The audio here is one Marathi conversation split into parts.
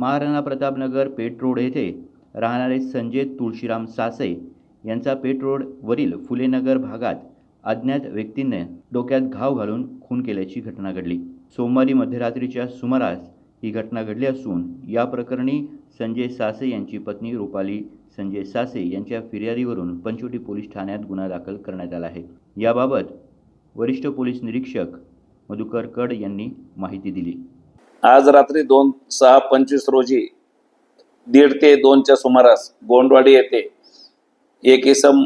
महाराणा प्रतापनगर पेठ रोड येथे राहणारे संजय तुळशीराम सासे यांचा पेठ रोडवरील फुलेनगर भागात अज्ञात व्यक्तीने डोक्यात घाव घालून खून केल्याची घटना घडली. सोमवारी मध्यरात्रीच्या सुमारास ही घटना घडली असून या प्रकरणी संजय सासे यांची पत्नी रुपाली संजय सासे यांच्या फिर्यादीवरून पंचवटी पोलीस ठाण्यात गुन्हा दाखल करण्यात आला आहे. याबाबत वरिष्ठ पोलीस निरीक्षक मधुकर कड यांनी माहिती दिली. आज रात्री दोन सहा पंचवीस रोजी दीड ते दोनच्या सुमारास गोंडवाडी येथे एक इसम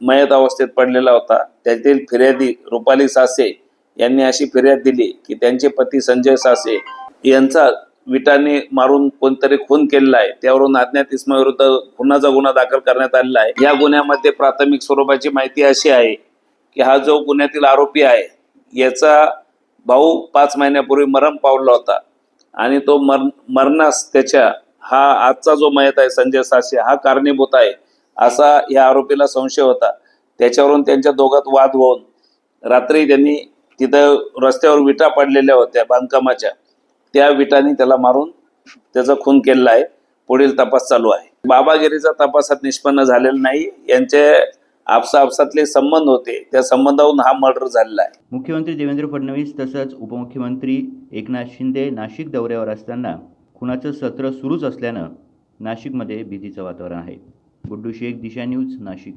मयत अवस्थेत पडलेला होता. त्यातील फिर्यादी रुपाली सासे यांनी अशी फिर्याद दिली की त्यांचे पती संजय सासे यांचा विटाने मारून कोणतरी खून केलेला आहे. त्यावरून अज्ञात इसमाविरुद्ध खुनाचा गुन्हा दाखल करण्यात आलेला आहे. या गुन्ह्यामध्ये प्राथमिक स्वरूपाची माहिती अशी आहे की हा जो गुन्ह्यातील आरोपी आहे याचा भाऊ पाच महिन्यापूर्वी मरण पावला होता. आणि तो मर मरणास त्याच्या हा आजचा जो मयत आहे संजय साशे हा कारणीभूत आहे असा या आरोपीला संशय होता. त्याच्यावरून त्यांच्या दोघात वाद होऊन रात्री त्यांनी तिथं रस्त्यावर विटा पडलेल्या होत्या बांधकामाच्या. त्या विटांनी त्याला मारून त्याचा खून केलेला आहे. पुढील तपास चालू आहे. बाबागिरीचा तपासात निष्पन्न झालेला नाही. यांचे आपसा आपसातले संबंध होते. त्या संबंधावरून हा मर्डर झालेला आहे. मुख्यमंत्री देवेंद्र फडणवीस तसंच उपमुख्यमंत्री एकनाथ शिंदे नाशिक दौऱ्यावर असताना खुनाचं सत्र सुरूच असल्यानं नाशिकमध्ये भीतीचं वातावरण आहे. गुड्डू शेख दिशा न्यूज नाशिक.